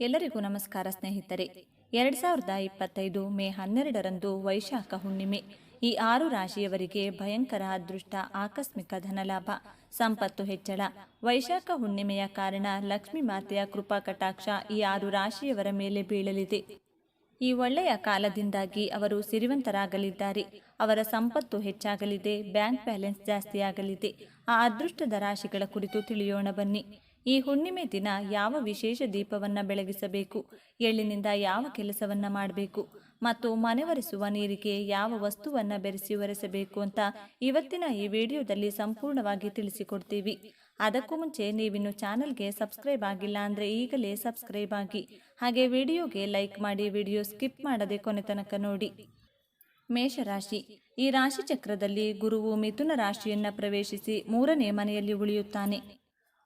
ಎಲ್ಲರಿಗೂ ನಮಸ್ಕಾರ ಸ್ನೇಹಿತರೆ. ಎರಡು ಸಾವಿರದ ಇಪ್ಪತ್ತೈದು ಮೇ ಹನ್ನೆರಡರಂದು ವೈಶಾಖ ಹುಣ್ಣಿಮೆ. ಈ ಆರು ರಾಶಿಯವರಿಗೆ ಭಯಂಕರ ಅದೃಷ್ಟ, ಆಕಸ್ಮಿಕ ಧನಲಾಭ, ಸಂಪತ್ತು ಹೆಚ್ಚಳ. ವೈಶಾಖ ಹುಣ್ಣಿಮೆಯ ಕಾರಣ ಲಕ್ಷ್ಮೀ ಮಾತೆಯ ಕೃಪಾ ಕಟಾಕ್ಷ ಈ ಆರು ರಾಶಿಯವರ ಮೇಲೆ ಬೀಳಲಿದೆ. ಈ ಒಳ್ಳೆಯ ಕಾಲದಿಂದಾಗಿ ಅವರು ಸಿರಿವಂತರಾಗಲಿದ್ದಾರೆ. ಅವರ ಸಂಪತ್ತು ಹೆಚ್ಚಾಗಲಿದೆ, ಬ್ಯಾಂಕ್ ಬ್ಯಾಲೆನ್ಸ್ ಜಾಸ್ತಿಯಾಗಲಿದೆ. ಆ ಅದೃಷ್ಟದ ರಾಶಿಗಳ ಕುರಿತು ತಿಳಿಯೋಣ ಬನ್ನಿ. ಈ ಹುಣ್ಣಿಮೆ ದಿನ ಯಾವ ವಿಶೇಷ ದೀಪವನ್ನು ಬೆಳಗಿಸಬೇಕು? ಎಳ್ಳಿನಿಂದ ಯಾವ ಕೆಲಸವನ್ನು ಮಾಡಬೇಕು? ಮತ್ತು ಮನೆವರೆಸುವ ನೀರಿಗೆ ಯಾವ ವಸ್ತುವನ್ನು ಬೆರೆಸಿ ಒರೆಸಬೇಕು ಅಂತ ಇವತ್ತಿನ ಈ ವಿಡಿಯೋದಲ್ಲಿ ಸಂಪೂರ್ಣವಾಗಿ ತಿಳಿಸಿಕೊಡ್ತೀವಿ. ಅದಕ್ಕೂ ಮುಂಚೆ ನೀವಿನ್ನು ಚಾನಲ್ಗೆ ಸಬ್ಸ್ಕ್ರೈಬ್ ಆಗಿಲ್ಲ ಅಂದರೆ ಈಗಲೇ ಸಬ್ಸ್ಕ್ರೈಬ್ ಆಗಿ. ಹಾಗೆ ವಿಡಿಯೋಗೆ ಲೈಕ್ ಮಾಡಿ ವಿಡಿಯೋ ಸ್ಕಿಪ್ ಮಾಡದೆ ಕೊನೆ ತನಕ ನೋಡಿ. ಮೇಷರಾಶಿ. ಈ ರಾಶಿ ಚಕ್ರದಲ್ಲಿ ಗುರುವು ಮಿಥುನ ರಾಶಿಯನ್ನು ಪ್ರವೇಶಿಸಿ ಮೂರನೇ ಮನೆಯಲ್ಲಿ ಉಳಿಯುತ್ತಾನೆ.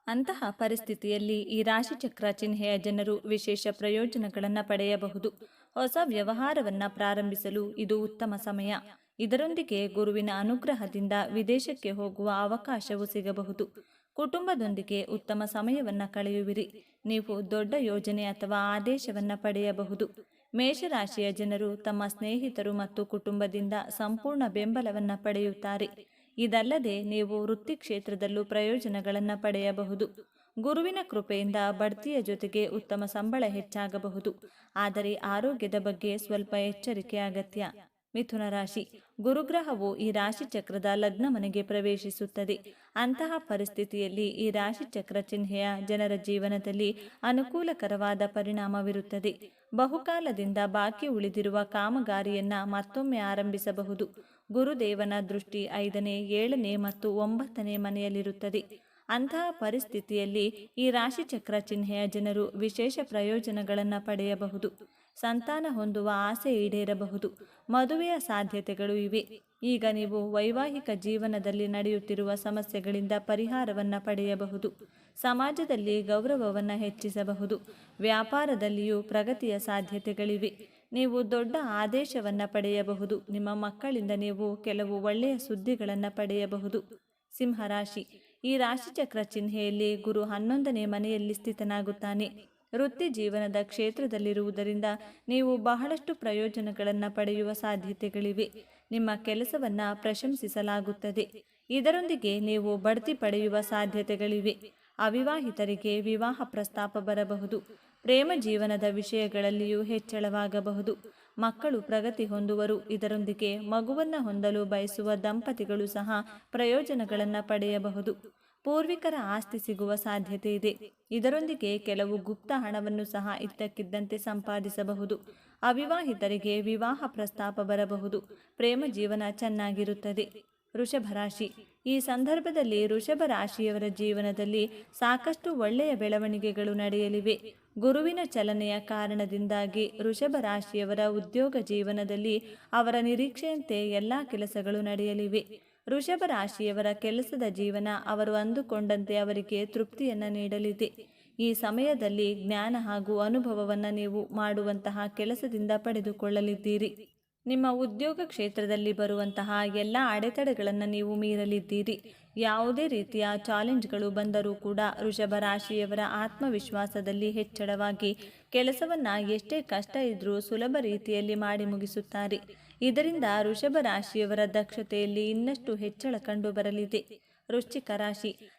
ಅಂತಹ ಪರಿಸ್ಥಿತಿಯಲ್ಲಿ ಈ ರಾಶಿಚಕ್ರ ಚಿಹ್ನೆಯ ಜನರು ವಿಶೇಷ ಪ್ರಯೋಜನಗಳನ್ನು ಪಡೆಯಬಹುದು. ಹೊಸ ವ್ಯವಹಾರವನ್ನು ಪ್ರಾರಂಭಿಸಲು ಇದು ಉತ್ತಮ ಸಮಯ. ಇದರೊಂದಿಗೆ ಗುರುವಿನ ಅನುಗ್ರಹದಿಂದ ವಿದೇಶಕ್ಕೆ ಹೋಗುವ ಅವಕಾಶವೂ ಸಿಗಬಹುದು. ಕುಟುಂಬದೊಂದಿಗೆ ಉತ್ತಮ ಸಮಯವನ್ನು ಕಳೆಯುವಿರಿ. ನೀವು ದೊಡ್ಡ ಯೋಜನೆ ಅಥವಾ ಆದೇಶವನ್ನು ಪಡೆಯಬಹುದು. ಮೇಷರಾಶಿಯ ಜನರು ತಮ್ಮ ಸ್ನೇಹಿತರು ಮತ್ತು ಕುಟುಂಬದಿಂದ ಸಂಪೂರ್ಣ ಬೆಂಬಲವನ್ನು ಪಡೆಯುತ್ತಾರೆ. ಇದಲ್ಲದೆ ನೀವು ವೃತ್ತಿ ಕ್ಷೇತ್ರದಲ್ಲೂ ಪ್ರಯೋಜನಗಳನ್ನು ಪಡೆಯಬಹುದು. ಗುರುವಿನ ಕೃಪೆಯಿಂದ ಬಡ್ತಿಯ ಜೊತೆಗೆ ಉತ್ತಮ ಸಂಬಳ ಹೆಚ್ಚಾಗಬಹುದು. ಆದರೆ ಆರೋಗ್ಯದ ಬಗ್ಗೆ ಸ್ವಲ್ಪ ಎಚ್ಚರಿಕೆ ಅಗತ್ಯ. ಮಿಥುನ ರಾಶಿ. ಗುರುಗ್ರಹವು ಈ ರಾಶಿ ಚಕ್ರದ ಲಗ್ನ ಮನೆಗೆ ಪ್ರವೇಶಿಸುತ್ತದೆ. ಅಂತಹ ಪರಿಸ್ಥಿತಿಯಲ್ಲಿ ಈ ರಾಶಿ ಚಕ್ರ ಚಿಹ್ನೆಯ ಜನರ ಜೀವನದಲ್ಲಿ ಅನುಕೂಲಕರವಾದ ಪರಿಣಾಮವಿರುತ್ತದೆ. ಬಹುಕಾಲದಿಂದ ಬಾಕಿ ಉಳಿದಿರುವ ಕಾಮಗಾರಿಯನ್ನ ಮತ್ತೊಮ್ಮೆ ಆರಂಭಿಸಬಹುದು. ಗುರುದೇವನ ದೃಷ್ಟಿ ಐದನೇ, ಏಳನೇ ಮತ್ತು ಒಂಬತ್ತನೇ ಮನೆಯಲ್ಲಿರುತ್ತದೆ. ಅಂತಹ ಪರಿಸ್ಥಿತಿಯಲ್ಲಿ ಈ ರಾಶಿಚಕ್ರ ಚಿಹ್ನೆಯ ಜನರು ವಿಶೇಷ ಪ್ರಯೋಜನಗಳನ್ನು ಪಡೆಯಬಹುದು. ಸಂತಾನ ಹೊಂದುವ ಆಸೆ ಈಡೇರಬಹುದು. ಮದುವೆಯ ಸಾಧ್ಯತೆಗಳು ಇವೆ. ಈಗ ನೀವು ವೈವಾಹಿಕ ಜೀವನದಲ್ಲಿ ನಡೆಯುತ್ತಿರುವ ಸಮಸ್ಯೆಗಳಿಂದ ಪರಿಹಾರವನ್ನು ಪಡೆಯಬಹುದು. ಸಮಾಜದಲ್ಲಿ ಗೌರವವನ್ನು ಹೆಚ್ಚಿಸಬಹುದು. ವ್ಯಾಪಾರದಲ್ಲಿಯೂ ಪ್ರಗತಿಯ ಸಾಧ್ಯತೆಗಳಿವೆ. ನೀವು ದೊಡ್ಡ ಆದೇಶವನ್ನು ಪಡೆಯಬಹುದು. ನಿಮ್ಮ ಮಕ್ಕಳಿಂದ ನೀವು ಕೆಲವು ಒಳ್ಳೆಯ ಸುದ್ದಿಗಳನ್ನು ಪಡೆಯಬಹುದು. ಸಿಂಹರಾಶಿ. ಈ ರಾಶಿಚಕ್ರ ಚಿಹ್ನೆಯಲ್ಲಿ ಗುರು ಹನ್ನೊಂದನೇ ಮನೆಯಲ್ಲಿ ಸ್ಥಿತನಾಗುತ್ತಾನೆ. ವೃತ್ತಿ ಜೀವನದ ಕ್ಷೇತ್ರದಲ್ಲಿರುವುದರಿಂದ ನೀವು ಬಹಳಷ್ಟು ಪ್ರಯೋಜನಗಳನ್ನು ಪಡೆಯುವ ಸಾಧ್ಯತೆಗಳಿವೆ. ನಿಮ್ಮ ಕೆಲಸವನ್ನು ಪ್ರಶಂಸಿಸಲಾಗುತ್ತದೆ. ಇದರೊಂದಿಗೆ ನೀವು ಬಡ್ತಿ ಪಡೆಯುವ ಸಾಧ್ಯತೆಗಳಿವೆ. ಅವಿವಾಹಿತರಿಗೆ ವಿವಾಹ ಪ್ರಸ್ತಾಪ ಬರಬಹುದು. ಪ್ರೇಮ ಜೀವನದ ವಿಷಯಗಳಲ್ಲಿಯೂ ಹೆಚ್ಚಳವಾಗಬಹುದು. ಮಕ್ಕಳು ಪ್ರಗತಿ ಹೊಂದುವರು. ಇದರೊಂದಿಗೆ ಮಗುವನ್ನು ಹೊಂದಲು ಬಯಸುವ ದಂಪತಿಗಳು ಸಹ ಪ್ರಯೋಜನಗಳನ್ನು ಪಡೆಯಬಹುದು. ಪೂರ್ವಿಕರ ಆಸ್ತಿ ಸಿಗುವ ಸಾಧ್ಯತೆ ಇದೆ. ಇದರೊಂದಿಗೆ ಕೆಲವು ಗುಪ್ತ ಹಣವನ್ನು ಸಹ ಇದ್ದಕ್ಕಿದ್ದಂತೆ ಸಂಪಾದಿಸಬಹುದು. ಅವಿವಾಹಿತರಿಗೆ ವಿವಾಹ ಪ್ರಸ್ತಾಪ ಬರಬಹುದು. ಪ್ರೇಮ ಜೀವನ ಚೆನ್ನಾಗಿರುತ್ತದೆ. ರಾಶಿ. ಈ ಸಂದರ್ಭದಲ್ಲಿ ರಾಶಿಯವರ ಜೀವನದಲ್ಲಿ ಸಾಕಷ್ಟು ಒಳ್ಳೆಯ ಬೆಳವಣಿಗೆಗಳು ನಡೆಯಲಿವೆ. ಗುರುವಿನ ಚಲನೆಯ ಕಾರಣದಿಂದಾಗಿ ವೃಷಭ ರಾಶಿಯವರ ಉದ್ಯೋಗ ಜೀವನದಲ್ಲಿ ಅವರ ನಿರೀಕ್ಷೆಯಂತೆ ಎಲ್ಲ ಕೆಲಸಗಳು ನಡೆಯಲಿವೆ. ವೃಷಭ ರಾಶಿಯವರ ಕೆಲಸದ ಜೀವನ ಅವರು ಅಂದುಕೊಂಡಂತೆ ಅವರಿಗೆ ತೃಪ್ತಿಯನ್ನು ನೀಡಲಿದೆ. ಈ ಸಮಯದಲ್ಲಿ ಜ್ಞಾನ ಹಾಗೂ ಅನುಭವವನ್ನು ನೀವು ಮಾಡುವಂತಹ ಕೆಲಸದಿಂದ ಪಡೆದುಕೊಳ್ಳಲಿದ್ದೀರಿ. ನಿಮ್ಮ ಉದ್ಯೋಗ ಕ್ಷೇತ್ರದಲ್ಲಿ ಬರುವಂತಹ ಎಲ್ಲ ಅಡೆತಡೆಗಳನ್ನು ನೀವು ಮೀರಲಿದ್ದೀರಿ. ಯಾವುದೇ ರೀತಿಯ ಚಾಲೆಂಜ್ಗಳು ಬಂದರೂ ಕೂಡ ವೃಷಭ ರಾಶಿಯವರ ಆತ್ಮವಿಶ್ವಾಸದಲ್ಲಿ ಹೆಚ್ಚಳವಾಗಿ ಕೆಲಸವನ್ನ ಎಷ್ಟೇ ಕಷ್ಟ ಇದ್ರೂ ಸುಲಭ ರೀತಿಯಲ್ಲಿ ಮಾಡಿ ಮುಗಿಸುತ್ತಾರೆ. ಇದರಿಂದ ವೃಷಭ ರಾಶಿಯವರ ದಕ್ಷತೆಯಲ್ಲಿ ಇನ್ನಷ್ಟು ಹೆಚ್ಚಳ ಕಂಡು ಬರಲಿದೆ ವೃಶ್ಚಿಕ ರಾಶಿ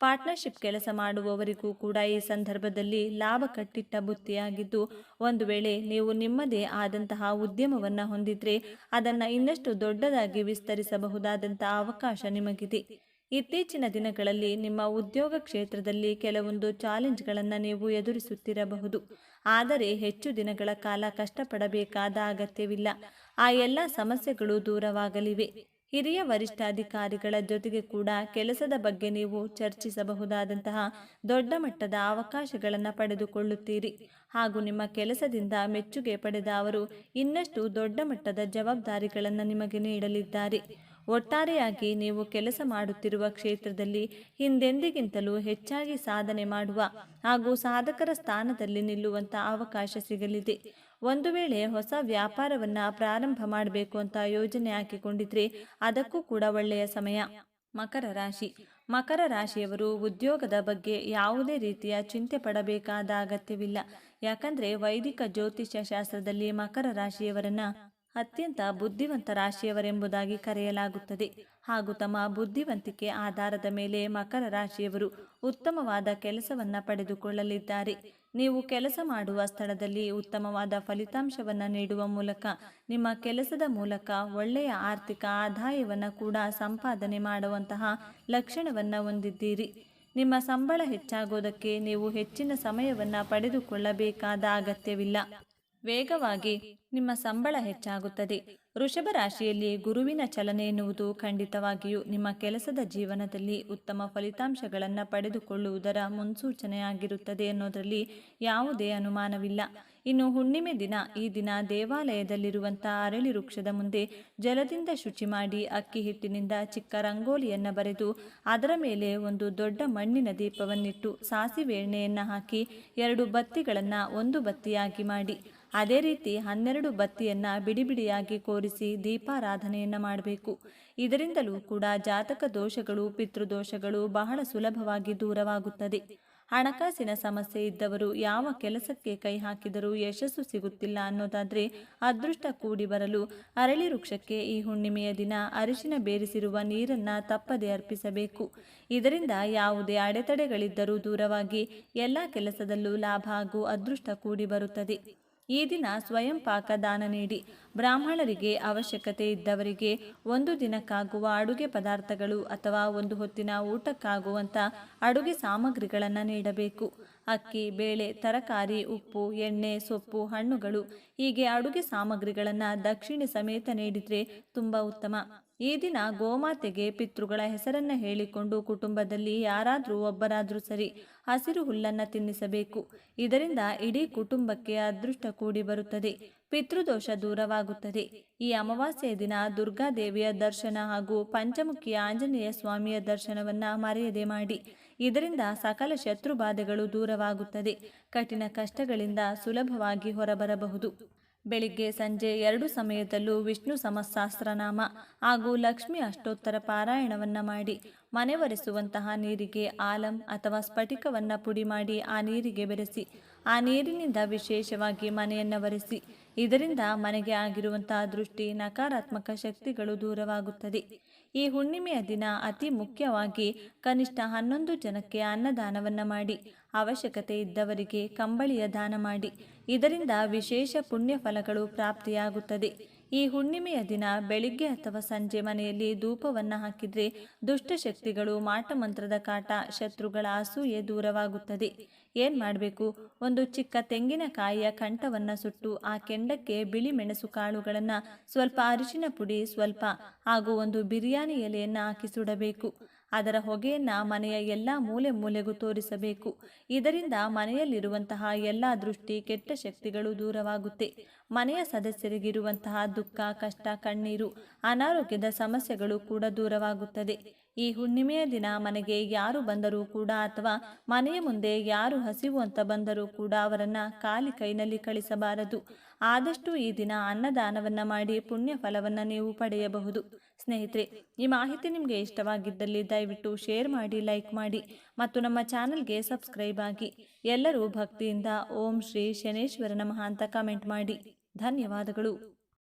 ಪಾರ್ಟ್ನರ್ಶಿಪ್ ಕೆಲಸ ಮಾಡುವವರಿಗೂ ಕೂಡ ಈ ಸಂದರ್ಭದಲ್ಲಿ ಲಾಭ ಕಟ್ಟಿಟ್ಟ ಬುತ್ತಿಯಾಗಿದ್ದು, ಒಂದು ವೇಳೆ ನೀವು ನಿಮ್ಮದೇ ಆದಂತಹ ಉದ್ಯಮವನ್ನು ಹೊಂದಿದ್ರೆ ಅದನ್ನು ಇನ್ನಷ್ಟು ದೊಡ್ಡದಾಗಿ ವಿಸ್ತರಿಸಬಹುದಾದಂಥ ಅವಕಾಶ ನಿಮಗಿದೆ. ಇತ್ತೀಚಿನ ದಿನಗಳಲ್ಲಿ ನಿಮ್ಮ ಉದ್ಯೋಗ ಕ್ಷೇತ್ರದಲ್ಲಿ ಕೆಲವೊಂದು ಚಾಲೆಂಜ್ಗಳನ್ನು ನೀವು ಎದುರಿಸುತ್ತಿರಬಹುದು. ಆದರೆ ಹೆಚ್ಚು ದಿನಗಳ ಕಾಲ ಕಷ್ಟಪಡಬೇಕಾದ ಅಗತ್ಯವಿಲ್ಲ. ಆ ಎಲ್ಲ ಸಮಸ್ಯೆಗಳು ದೂರವಾಗಲಿವೆ. ಹಿರಿಯ ವರಿಷ್ಠಾಧಿಕಾರಿಗಳ ಜೊತೆಗೆ ಕೂಡ ಕೆಲಸದ ಬಗ್ಗೆ ನೀವು ಚರ್ಚಿಸಬಹುದಾದಂತಹ ದೊಡ್ಡ ಮಟ್ಟದ ಅವಕಾಶಗಳನ್ನು ಪಡೆದುಕೊಳ್ಳುತ್ತೀರಿ. ಹಾಗೂ ನಿಮ್ಮ ಕೆಲಸದಿಂದ ಮೆಚ್ಚುಗೆ ಪಡೆದ ಅವರು ಇನ್ನಷ್ಟು ದೊಡ್ಡ ಮಟ್ಟದ ಜವಾಬ್ದಾರಿಗಳನ್ನು ನಿಮಗೆ ನೀಡಲಿದ್ದಾರೆ. ಒಟ್ಟಾರೆಯಾಗಿ ನೀವು ಕೆಲಸ ಮಾಡುತ್ತಿರುವ ಕ್ಷೇತ್ರದಲ್ಲಿ ಹಿಂದೆಂದಿಗಿಂತಲೂ ಹೆಚ್ಚಾಗಿ ಸಾಧನೆ ಮಾಡುವ ಹಾಗೂ ಸಾಧಕರ ಸ್ಥಾನದಲ್ಲಿ ನಿಲ್ಲುವಂತ ಅವಕಾಶ ಸಿಗಲಿದೆ. ಒಂದು ವೇಳೆ ಹೊಸ ವ್ಯಾಪಾರವನ್ನ ಪ್ರಾರಂಭ ಮಾಡಬೇಕು ಅಂತ ಯೋಜನೆ ಹಾಕಿಕೊಂಡಿದ್ರೆ ಅದಕ್ಕೂ ಕೂಡ ಒಳ್ಳೆಯ ಸಮಯ. ಮಕರ ರಾಶಿ. ಮಕರ ರಾಶಿಯವರು ಉದ್ಯೋಗದ ಬಗ್ಗೆ ಯಾವುದೇ ರೀತಿಯ ಚಿಂತೆ ಪಡಬೇಕಾದ ಅಗತ್ಯವಿಲ್ಲ. ಯಾಕಂದ್ರೆ ವೈದಿಕ ಜ್ಯೋತಿಷ್ಯ ಶಾಸ್ತ್ರದಲ್ಲಿ ಮಕರ ರಾಶಿಯವರನ್ನ ಅತ್ಯಂತ ಬುದ್ಧಿವಂತ ರಾಶಿಯವರೆಂಬುದಾಗಿ ಕರೆಯಲಾಗುತ್ತದೆ. ಹಾಗೂ ತಮ್ಮ ಬುದ್ಧಿವಂತಿಕೆ ಆಧಾರದ ಮೇಲೆ ಮಕರ ರಾಶಿಯವರು ಉತ್ತಮವಾದ ಕೆಲಸವನ್ನ ಪಡೆದುಕೊಳ್ಳಲಿದ್ದಾರೆ. ನೀವು ಕೆಲಸ ಮಾಡುವ ಸ್ಥಳದಲ್ಲಿ ಉತ್ತಮವಾದ ಫಲಿತಾಂಶವನ್ನು ನೀಡುವ ಮೂಲಕ, ನಿಮ್ಮ ಕೆಲಸದ ಮೂಲಕ ಒಳ್ಳೆಯ ಆರ್ಥಿಕ ಆದಾಯವನ್ನು ಕೂಡ ಸಂಪಾದನೆ ಮಾಡುವಂತಹ ಲಕ್ಷಣವನ್ನು ಹೊಂದಿದ್ದೀರಿ. ನಿಮ್ಮ ಸಂಬಳ ಹೆಚ್ಚಾಗೋದಕ್ಕೆ ನೀವು ಹೆಚ್ಚಿನ ಸಮಯವನ್ನು ಪಡೆದುಕೊಳ್ಳಬೇಕಾದ ಅಗತ್ಯವಿಲ್ಲ. ವೇಗವಾಗಿ ನಿಮ್ಮ ಸಂಬಳ ಹೆಚ್ಚಾಗುತ್ತದೆ. ವೃಷಭ ರಾಶಿಯಲ್ಲಿ ಗುರುವಿನ ಚಲನೆ ಎನ್ನುವುದು ಖಂಡಿತವಾಗಿಯೂ ನಿಮ್ಮ ಕೆಲಸದ ಜೀವನದಲ್ಲಿ ಉತ್ತಮ ಫಲಿತಾಂಶಗಳನ್ನು ಪಡೆದುಕೊಳ್ಳುವುದರ ಮುನ್ಸೂಚನೆಯಾಗಿರುತ್ತದೆ ಅನ್ನೋದರಲ್ಲಿ ಯಾವುದೇ ಅನುಮಾನವಿಲ್ಲ. ಇನ್ನು ಹುಣ್ಣಿಮೆ ದಿನ ಈ ದಿನ ದೇವಾಲಯದಲ್ಲಿರುವಂತಹ ಅರಳಿ ವೃಕ್ಷದ ಮುಂದೆ ಜಲದಿಂದ ಶುಚಿ ಮಾಡಿ ಅಕ್ಕಿ ಹಿಟ್ಟಿನಿಂದ ಚಿಕ್ಕ ರಂಗೋಲಿಯನ್ನ ಬರೆದು ಅದರ ಮೇಲೆ ಒಂದು ದೊಡ್ಡ ಮಣ್ಣಿನ ದೀಪವನ್ನಿಟ್ಟು ಸಾಸಿವೆ ಎಣ್ಣೆಯನ್ನು ಹಾಕಿ ಎರಡು ಬತ್ತಿಗಳನ್ನು ಒಂದು ಬತ್ತಿಯಾಗಿ ಮಾಡಿ, ಅದೇ ರೀತಿ ಹನ್ನೆರಡು ಬತ್ತಿಯನ್ನು ಬಿಡಿ ಬಿಡಿಯಾಗಿ ಕೋರಿಸಿ ದೀಪಾರಾಧನೆಯನ್ನ ಮಾಡಬೇಕು. ಇದರಿಂದಲೂ ಕೂಡ ಜಾತಕ ದೋಷಗಳು, ಪಿತೃದೋಷಗಳು ಬಹಳ ಸುಲಭವಾಗಿ ದೂರವಾಗುತ್ತದೆ. ಹಣಕಾಸಿನ ಸಮಸ್ಯೆ ಇದ್ದವರು ಯಾವ ಕೆಲಸಕ್ಕೆ ಕೈ ಹಾಕಿದರೂ ಯಶಸ್ಸು ಸಿಗುತ್ತಿಲ್ಲ ಅನ್ನೋದಾದ್ರೆ ಅದೃಷ್ಟ ಕೂಡಿ ಬರಲು ಅರಳಿ ವೃಕ್ಷಕ್ಕೆ ಈ ಹುಣ್ಣಿಮೆಯ ದಿನ ಅರಿಶಿನ ಬೇರಿಸಿರುವ ನೀರನ್ನ ತಪ್ಪದೆ ಅರ್ಪಿಸಬೇಕು. ಇದರಿಂದ ಯಾವುದೇ ಅಡೆತಡೆಗಳಿದ್ದರೂ ದೂರವಾಗಿ ಎಲ್ಲ ಕೆಲಸದಲ್ಲೂ ಲಾಭ ಹಾಗೂ ಅದೃಷ್ಟ ಕೂಡಿ ಬರುತ್ತದೆ. ಈ ದಿನ ಸ್ವಯಂ ಪಾಕ ದಾನ ನೀಡಿ. ಬ್ರಾಹ್ಮಣರಿಗೆ ಅವಶ್ಯಕತೆ ಇದ್ದವರಿಗೆ ಒಂದು ದಿನಕ್ಕಾಗುವ ಅಡುಗೆ ಪದಾರ್ಥಗಳು ಅಥವಾ ಒಂದು ಹೊತ್ತಿನ ಊಟಕ್ಕಾಗುವಂಥ ಅಡುಗೆ ಸಾಮಗ್ರಿಗಳನ್ನು ನೀಡಬೇಕು. ಅಕ್ಕಿ, ಬೇಳೆ, ತರಕಾರಿ, ಉಪ್ಪು, ಎಣ್ಣೆ, ಸೊಪ್ಪು, ಹಣ್ಣುಗಳು ಹೀಗೆ ಅಡುಗೆ ಸಾಮಗ್ರಿಗಳನ್ನು ದಕ್ಷಿಣೆ ಸಮೇತ ನೀಡಿದರೆ ತುಂಬ ಉತ್ತಮ. ಈ ದಿನ ಗೋಮಾತೆಗೆ ಪಿತೃಗಳ ಹೆಸರನ್ನ ಹೇಳಿಕೊಂಡು ಕುಟುಂಬದಲ್ಲಿ ಯಾರಾದರೂ ಒಬ್ಬರಾದರೂ ಸರಿ ಹಸಿರು ಹುಲ್ಲನ್ನು ತಿನ್ನಿಸಬೇಕು. ಇದರಿಂದ ಇಡೀ ಕುಟುಂಬಕ್ಕೆ ಅದೃಷ್ಟ ಕೂಡಿ ಬರುತ್ತದೆ. ಪಿತೃದೋಷ ದೂರವಾಗುತ್ತದೆ. ಈ ಅಮಾವಾಸ್ಯೆಯ ದಿನ ದುರ್ಗಾದೇವಿಯ ದರ್ಶನ ಹಾಗೂ ಪಂಚಮುಖಿ ಆಂಜನೇಯ ಸ್ವಾಮಿಯ ದರ್ಶನವನ್ನು ಮರೆಯದೆ ಮಾಡಿ. ಇದರಿಂದ ಸಕಲ ಶತ್ರು ಬಾಧೆಗಳು ದೂರವಾಗುತ್ತದೆ. ಕಠಿಣ ಕಷ್ಟಗಳಿಂದ ಸುಲಭವಾಗಿ ಹೊರಬರಬಹುದು. ಬೆಳಿಗ್ಗೆ ಸಂಜೆ ಎರಡು ಸಮಯದಲ್ಲೂ ವಿಷ್ಣು ಸಮಸಹಸ್ರನಾಮ ಹಾಗೂ ಲಕ್ಷ್ಮಿ ಅಷ್ಟೋತ್ತರ ಪಾರಾಯಣವನ್ನು ಮಾಡಿ ಮನೆ ಒರೆಸುವಂತಹ ನೀರಿಗೆ ಆಲಂ ಅಥವಾ ಸ್ಫಟಿಕವನ್ನ ಪುಡಿ ಮಾಡಿ ಆ ನೀರಿಗೆ ಬೆರೆಸಿ, ಆ ನೀರಿನಿಂದ ವಿಶೇಷವಾಗಿ ಮನೆಯನ್ನು ಒರೆಸಿ, ಇದರಿಂದ ಮನೆಗೆ ಆಗಿರುವಂತಹ ದೃಷ್ಟಿ ನಕಾರಾತ್ಮಕ ಶಕ್ತಿಗಳು ದೂರವಾಗುತ್ತದೆ. ಈ ಹುಣ್ಣಿಮೆಯ ದಿನ ಅತಿ ಮುಖ್ಯವಾಗಿ ಕನಿಷ್ಠ ಹನ್ನೊಂದು ಜನಕ್ಕೆ ಅನ್ನದಾನವನ್ನು ಮಾಡಿ, ಅವಶ್ಯಕತೆ ಇದ್ದವರಿಗೆ ಕಂಬಳಿಯ ದಾನ ಮಾಡಿ. ಇದರಿಂದ ವಿಶೇಷ ಪುಣ್ಯ ಫಲಗಳು ಪ್ರಾಪ್ತಿಯಾಗುತ್ತದೆ. ಈ ಹುಣ್ಣಿಮೆಯ ದಿನ ಬೆಳಿಗ್ಗೆ ಅಥವಾ ಸಂಜೆ ಮನೆಯಲ್ಲಿ ಧೂಪವನ್ನು ಹಾಕಿದರೆ ದುಷ್ಟಶಕ್ತಿಗಳು ಮಾಟಮಂತ್ರದ ಕಾಟ ಶತ್ರುಗಳ ಅಸೂಯೆ ದೂರವಾಗುತ್ತದೆ. ಏನು ಮಾಡಬೇಕು? ಒಂದು ಚಿಕ್ಕ ತೆಂಗಿನಕಾಯಿಯ ಕಂಠವನ್ನು ಸುಟ್ಟು ಆ ಕೆಂಡಕ್ಕೆ ಬಿಳಿ ಮೆಣಸು ಕಾಳುಗಳನ್ನು ಸ್ವಲ್ಪ ಅರಿಶಿನ ಪುಡಿ ಸ್ವಲ್ಪ ಹಾಗೂ ಒಂದು ಬಿರಿಯಾನಿ ಎಲೆಯನ್ನು ಹಾಕಿ ಸುಡಬೇಕು. ಅದರ ಹೊಗೆಯನ್ನು ಮನೆಯ ಎಲ್ಲ ಮೂಲೆ ಮೂಲೆಗೂ ತೋರಿಸಬೇಕು. ಇದರಿಂದ ಮನೆಯಲ್ಲಿರುವಂತಹ ಎಲ್ಲ ದೃಷ್ಟಿ, ಕೆಟ್ಟ ಶಕ್ತಿಗಳು ದೂರವಾಗುತ್ತೆ. ಮನೆಯ ಸದಸ್ಯರಿಗಿರುವಂತಹ ದುಃಖ, ಕಷ್ಟ, ಕಣ್ಣೀರು, ಅನಾರೋಗ್ಯದ ಸಮಸ್ಯೆಗಳು ಕೂಡ ದೂರವಾಗುತ್ತದೆ. ಈ ಹುಣ್ಣಿಮೆಯ ದಿನ ಮನೆಗೆ ಯಾರು ಬಂದರೂ ಕೂಡ ಅಥವಾ ಮನೆಯ ಮುಂದೆ ಯಾರು ಹಸಿವು ಅಂತ ಬಂದರೂ ಕೂಡ ಅವರನ್ನು ಖಾಲಿ ಕೈನಲ್ಲಿ ಕಳಿಸಬಾರದು. ಆದಷ್ಟು ಈ ದಿನ ಅನ್ನದಾನವನ್ನು ಮಾಡಿ ಪುಣ್ಯ ಫಲವನ್ನು ನೀವು ಪಡೆಯಬಹುದು. ಸ್ನೇಹಿತರೆ, ಈ ಮಾಹಿತಿ ನಿಮಗೆ ಇಷ್ಟವಾಗಿದ್ದಲ್ಲಿ ದಯವಿಟ್ಟು ಶೇರ್ ಮಾಡಿ, ಲೈಕ್ ಮಾಡಿ ಮತ್ತು ನಮ್ಮ ಚಾನಲ್ಗೆ ಸಬ್ಸ್ಕ್ರೈಬ್ ಆಗಿ. ಎಲ್ಲರೂ ಭಕ್ತಿಯಿಂದ ಓಂ ಶ್ರೀ ಶನೇಶ್ವರ ನಮಃ ಅಂತ ಕಮೆಂಟ್ ಮಾಡಿ. ಧನ್ಯವಾದಗಳು.